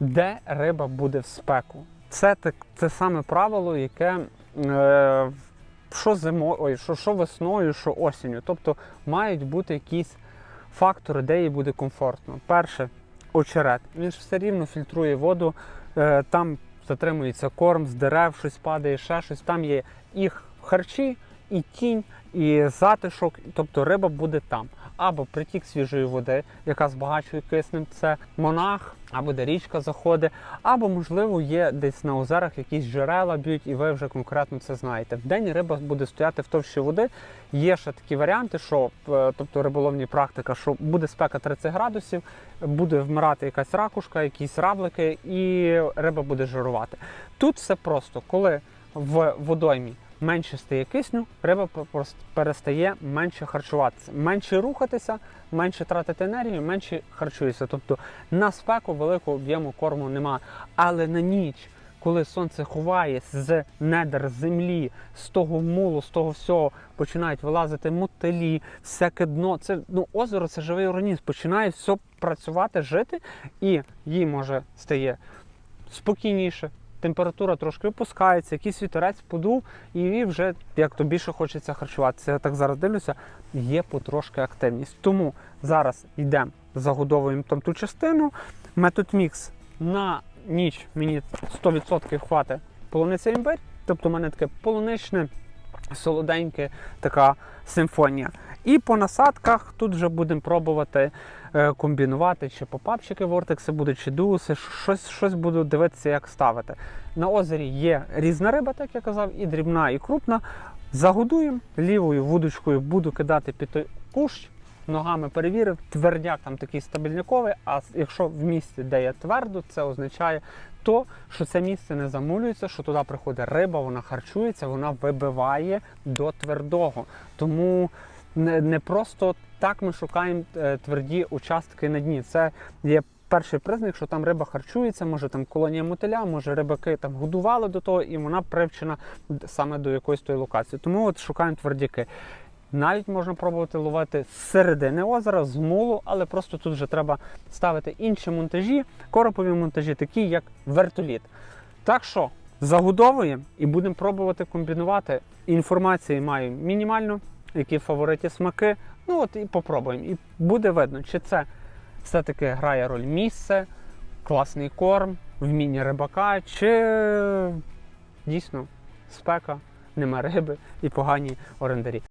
де риба буде в спеку. Це так, це саме правило, яке е, що зимою, що, що весною, що осінню. Тобто мають бути якісь фактори, де їй буде комфортно. Перше, очерет. Він ж все рівно фільтрує воду, е, там затримується корм з дерев, щось падає, ще щось. Там є і харчі, і тінь, і затишок, тобто риба буде там. Або притік свіжої води, яка збагачує киснем, це монах, або де річка заходить, або, можливо, є десь на озерах якісь джерела б'ють, і ви вже конкретно це знаєте. Вдень риба буде стояти в товщі води. Є ще такі варіанти, що е, тобто риболовні практика, що буде спека 30 градусів, буде вмирати якась ракушка, якісь раблики, і риба буде жирувати. Тут все просто, коли в водоймі менше стає кисню, риба перестає менше харчуватися, менше рухатися, менше тратити енергію, менше харчується. Тобто на спеку великого об'єму корму нема. Але на ніч, коли сонце ховає з недр землі, з того мулу, з того всього починають вилазити мотилі, всяке дно. Це ну озеро це живий організм, починає все працювати, жити, і їй може стає спокійніше. Температура трошки опускається, якийсь вітерець подув, і вже як то більше хочеться харчуватися. Я так зараз дивлюся, є потрошки активність. Тому зараз йдемо, загодовуємо там ту частину. Метод мікс на ніч мені 100% хватить полуниця імбирь. Тобто, у мене таке полуничне, солоденьке, така симфонія. І по насадках тут вже будемо пробувати е, комбінувати, чи попапчики вортекси будуть, чи дуси, щось, щось буду дивитися, як ставити. На озері є різна риба, так я казав, і дрібна, і крупна. Загодуємо лівою вудочкою буду кидати під той кущ. Ногами перевірив, твердяк там такий стабільниковий, а якщо в місці, де є твердо, це означає то, що це місце не замулюється, що туди приходить риба, вона харчується, вона вибиває до твердого. Тому не, не просто так ми шукаємо е, тверді участки на дні. Це є перший признак, що там риба харчується, може там колонія мотиля, може рибаки там годували до того, і вона привчена саме до якоїсь тої локації. Тому от шукаємо твердяки. Навіть можна пробувати ловити з середини озера, з мулу, але просто тут вже треба ставити інші монтажі, коропові монтажі, такі як вертоліт. Так що загодовуємо і будемо пробувати комбінувати. Інформації маю мінімально, які фавориті смаки. Ну от і попробуємо. І буде видно, чи це все-таки грає роль місце, класний корм, вміння рибака, чи дійсно спека, нема риби і погані орендарі.